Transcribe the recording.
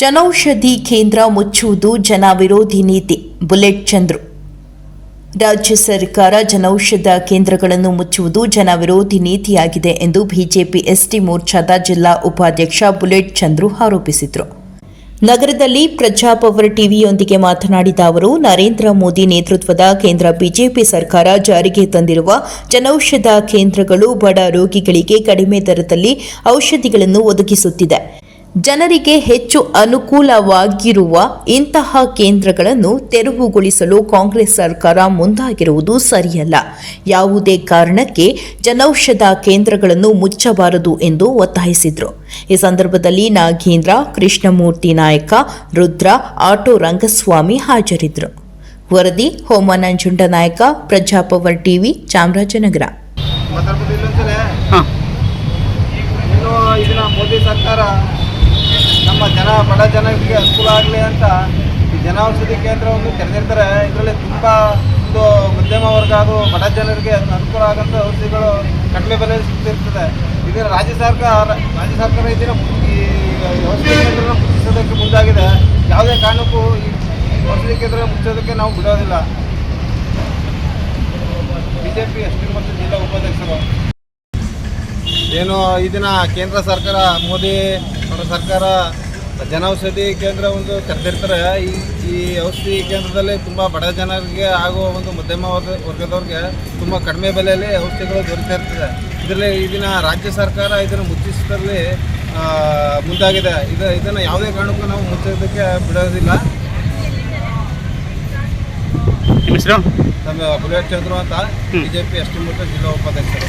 ಜನೌಷಧಿ ಕೇಂದ್ರ ಮುಚ್ಚುವುದು ಜನ ವಿರೋಧಿ ನೀತಿ, ಬುಲೆಟ್ ಚಂದ್ರು. ರಾಜ್ಯ ಸರ್ಕಾರ ಜನೌಷಧ ಕೇಂದ್ರಗಳನ್ನು ಮುಚ್ಚುವುದು ಜನ ವಿರೋಧಿ ನೀತಿಯಾಗಿದೆ ಎಂದು ಬಿಜೆಪಿ ಎಸ್ಟಿ ಮೋರ್ಚಾದ ಜಿಲ್ಲಾ ಉಪಾಧ್ಯಕ್ಷ ಬುಲೆಟ್ ಚಂದ್ರು ಆರೋಪಿಸಿದರು. ನಗರದಲ್ಲಿ ಪ್ರಜಾಪವರ್ ಟಿವಿಯೊಂದಿಗೆ ಮಾತನಾಡಿದ ಅವರು, ನರೇಂದ್ರ ಮೋದಿ ನೇತೃತ್ವದ ಕೇಂದ್ರ ಬಿಜೆಪಿ ಸರ್ಕಾರ ಜಾರಿಗೆ ತಂದಿರುವ ಜನೌಷಧ ಕೇಂದ್ರಗಳು ಬಡ ರೋಗಿಗಳಿಗೆ ಕಡಿಮೆ ದರದಲ್ಲಿ ಔಷಧಿಗಳನ್ನು ಒದಗಿಸುತ್ತಿದೆ. ಜನರಿಗೆ ಹೆಚ್ಚು ಅನುಕೂಲವಾಗಿರುವ ಇಂತಹ ಕೇಂದ್ರಗಳನ್ನು ತೆರವುಗೊಳಿಸಲು ಕಾಂಗ್ರೆಸ್ ಸರ್ಕಾರ ಮುಂದಾಗಿರುವುದು ಸರಿಯಲ್ಲ. ಯಾವುದೇ ಕಾರಣಕ್ಕೆ ಜನೌಷಧ ಕೇಂದ್ರಗಳನ್ನು ಮುಚ್ಚಬಾರದು ಎಂದು ಒತ್ತಾಯಿಸಿದರು. ಈ ಸಂದರ್ಭದಲ್ಲಿ ನಾಗೇಂದ್ರ ಕೃಷ್ಣಮೂರ್ತಿ ನಾಯಕ ರುದ್ರ ಆಟೋ ರಂಗಸ್ವಾಮಿ ಹಾಜರಿದ್ದರು ವರದಿ ಹೋಮನಂಜುಂಡ ನಾಯಕ ಪ್ರಜಾಪವರ್ ಟಿವಿ ಚಾಮರಾಜನಗರ. ಮೋದಿ ಸರ್ಕಾರ ಬಡ ಜನರಿಗೆ ಅನುಕೂಲ ಆಗಲಿ ಅಂತ ಈ ಜನೌಷಧಿ ಕೇಂದ್ರವನ್ನು ತೆರೆದಿರ್ತಾರೆ. ಇದರಲ್ಲಿ ತುಂಬ ಒಂದು ಮಧ್ಯಮ ವರ್ಗ ಅದು ಬಡ ಜನರಿಗೆ ಅನುಕೂಲ ಆಗೋಂಥ ಔಷಧಿಗಳು ಕಡಿಮೆ ಬೆಲೆ ಸಿಗ್ತಿರ್ತದೆ. ಇದರ ರಾಜ್ಯ ಸರ್ಕಾರ ರಾಜ್ಯ ಸರ್ಕಾರ ಇದರ ಈ ಔಷಧಿ ಕೇಂದ್ರನ ಮುಚ್ಚಿಸೋದಕ್ಕೆ ಮುಂದಾಗಿದೆ. ಯಾವುದೇ ಕಾರಣಕ್ಕೂ ಈ ಔಷಧಿ ಕೇಂದ್ರ ಮುಚ್ಚೋದಕ್ಕೆ ನಾವು ಬಿಡೋದಿಲ್ಲ. ಬಿಜೆಪಿ ಎಸ್ ಮತ್ತು ಜಿಲ್ಲಾ ಉಪಾಧ್ಯಕ್ಷರು. ಏನು ಇದನ್ನ ಕೇಂದ್ರ ಸರ್ಕಾರ, ಮೋದಿ ಅವರ ಸರ್ಕಾರ ಜನೌಷಧಿ ಕೇಂದ್ರ ಒಂದು ಕರೆದಿರ್ತಾರೆ. ಈ ಈ ಔಷಧಿ ಕೇಂದ್ರದಲ್ಲಿ ತುಂಬ ಬಡ ಜನರಿಗೆ ಹಾಗೂ ಒಂದು ಮಧ್ಯಮ ವರ್ಗ ವರ್ಗದವ್ರಿಗೆ ತುಂಬ ಕಡಿಮೆ ಬೆಲೆಯಲ್ಲಿ ಔಷಧಿಗಳು ದೊರೀತಾ ಇರ್ತದೆ. ಇದರಲ್ಲಿ ಇದನ್ನು ರಾಜ್ಯ ಸರ್ಕಾರ ಇದನ್ನು ಮುಚ್ಚಿಸೋದ್ರಲ್ಲಿ ಮುಂದಾಗಿದೆ. ಇದು ಇದನ್ನು ಯಾವುದೇ ಕಾರಣಕ್ಕೂ ನಾವು ಮುಚ್ಚೋದಕ್ಕೆ ಬಿಡೋದಿಲ್ಲ. ನಿಮ್ಮ ಬುಲೆಟ್ ಚಂದ್ರು ಅಂತ. BJP B J P S T ಮತ್ತು ಜಿಲ್ಲಾ ಉಪಾಧ್ಯಕ್ಷರು.